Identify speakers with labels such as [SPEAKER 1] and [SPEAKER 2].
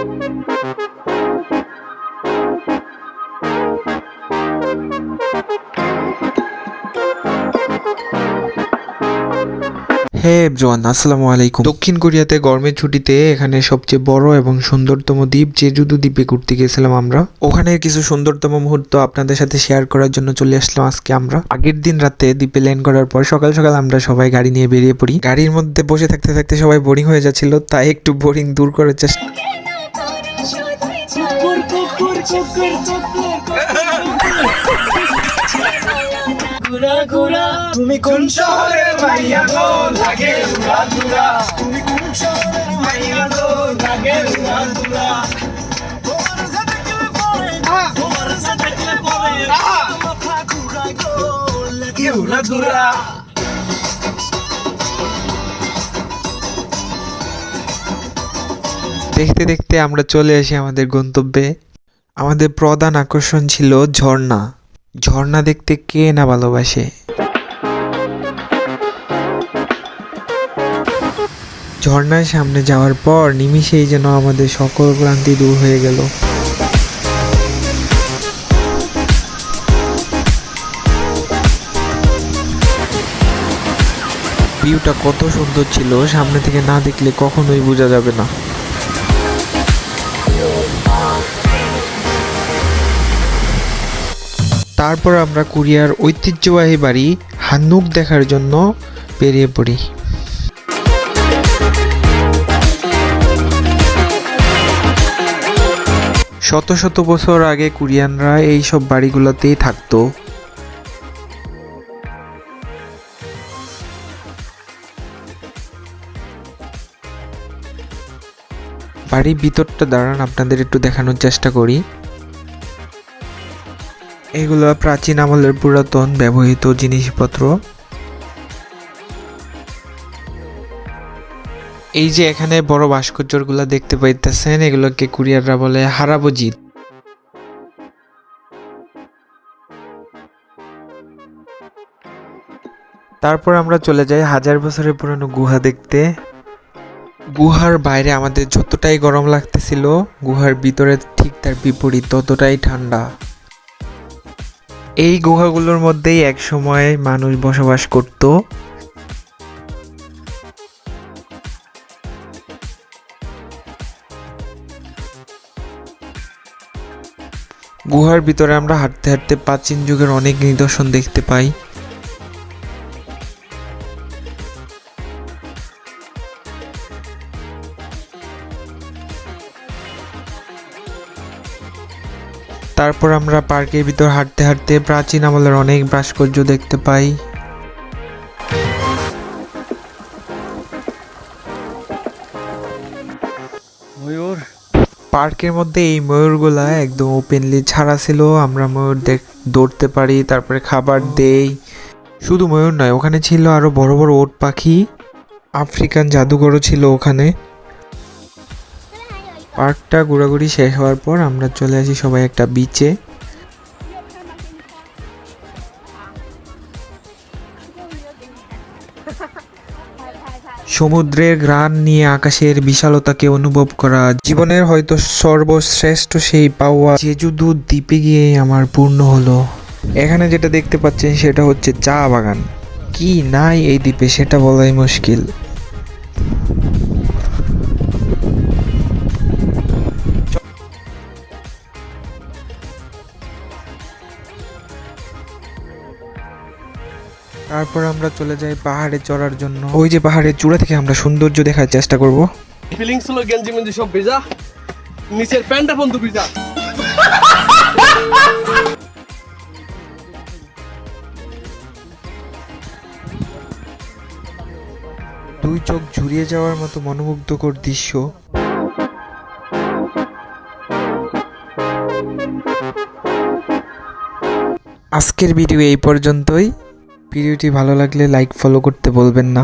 [SPEAKER 1] হে everyone, আসসালামু আলাইকুম। দক্ষিণ কোরিয়াতে গরমের ছুটিতে এখানে সবচেয়ে বড় এবং সুন্দরতম দ্বীপ জেজুদু দ্বীপে ঘুরতে গেছিলাম আমরা। ওখানে কিছু সুন্দরতম মুহূর্ত আপনাদের সাথে শেয়ার করার জন্য চলে আসলাম আজকে আমরা। আগের দিন রাতে দ্বীপে ল্যান্ড করার পর সকাল সকাল আমরা সবাই গাড়ি নিয়ে বেরিয়ে পড়ি। গাড়ির মধ্যে বসে থাকতে থাকতে সবাই বোরিং হয়ে যাচ্ছিল, তাই একটু বোরিং দূর করার চেষ্টা
[SPEAKER 2] তুমি কোন শহরের মাইয়া গো লাগে উড়া দুরা তুমি কোন শহরের মাইয়া গো লাগে উড়া দুরা
[SPEAKER 1] দেখতে দেখতে আমরা চলে আসি আমাদের গন্তব্যে। আমাদের প্রধান আকর্ষণ ছিল ঝর্ণা। ঝর্ণা দেখতে কে না ভালোবাসে? ঝর্ণার সামনে যাওয়ার পর নিমিষেই যেন আমাদের সকল ক্লান্তি দূর হয়ে গেল। ভিউটা কত সুন্দর ছিল, সামনে থেকে না দেখলে কখনোই বোঝা যাবে না। তারপর আমরা কোরিয়ার ঐতিহ্যবাহী বাড়ি হানুক দেখার জন্য বেরিয়ে পড়ি। শত শত বছর আগে কোরিয়ানরা এই সব বাড়িগুলোতেই থাকতো। বাড়ির ভিতরটা দাঁড়ান, আপনাদের একটু দেখানোর চেষ্টা করি। এগুলো প্রাচীন আমলের পুরাতন ব্যবহৃত জিনিসপত্র। এই যে এখানে বড় ভাস্কর্যগুলো দেখতে পাইতেছেন, এগুলোকে কুরিয়াররা বলে হারাবজিত তারপর আমরা চলে যাই হাজার বছরের পুরনো গুহা দেখতে। গুহার বাইরে আমাদের যতটাই গরম লাগতেছিল, গুহার ভিতরে ঠিক তার বিপরীত ততটাই ঠান্ডা। এই গুহাগুলোর মধ্যেই এক সময় মানুষ বসবাস করত। গুহার ভিতরে আমরা হাঁটতে হাঁটতে প্রাচীন যুগের অনেক নিদর্শন দেখতে পাই। তারপর আমরা পার্কের ভিতর হাঁটতে হাঁটতে প্রাচীন আমলের অনেক ভাস্কর্য দেখতে পাই।
[SPEAKER 2] ময়ূর।
[SPEAKER 1] পার্কের মধ্যে এই ময়ূরগুলা একদম ওপেনলি ছাড়া ছিল। আমরা ময়ূর দেখ দৌড়তে পারি তারপরে খাবার দেই। শুধু ময়ূর নয় ওখানে ছিল আরও বড় বড় ওট পাখি। আফ্রিকান জাদুঘরও ছিল ওখানে। পার্কটা ঘোরাঘুরি শেষ হওয়ার পর আমরা চলে আসি সবাই একটা বিচে সমুদ্রের গ্রান নিয়ে আকাশের বিশালতাকে অনুভব করা জীবনের হয়তো সর্বশ্রেষ্ঠ সেই পাওয়া জেজুদু দ্বীপে গিয়ে আমার পূর্ণ হলো। এখানে যেটা দেখতে পাচ্ছেন সেটা হচ্ছে চা বাগান। কি নাই এই দ্বীপে সেটা বলাই মুশকিল। তারপর আমরা চলে যাই পাহাড়ে চড়ার জন্য। ওই যে পাহাড়ের চূড়া থেকে আমরা সৌন্দর্য দেখার চেষ্টা করব।
[SPEAKER 2] ফিলিংস হলো গেঞ্জি মেঞ্জি সব ভেজা নিচের প্যান্টটা বন্ধু ভিজা।
[SPEAKER 1] দুই চোখ ঝুরিয়ে যাওয়ার মতো মনোমুগ্ধকর দৃশ্য। আজকের ভিডিও এই পর্যন্তই। ভিডিওটি ভালো লাগলে লাইক ফলো করতে বলবেন না।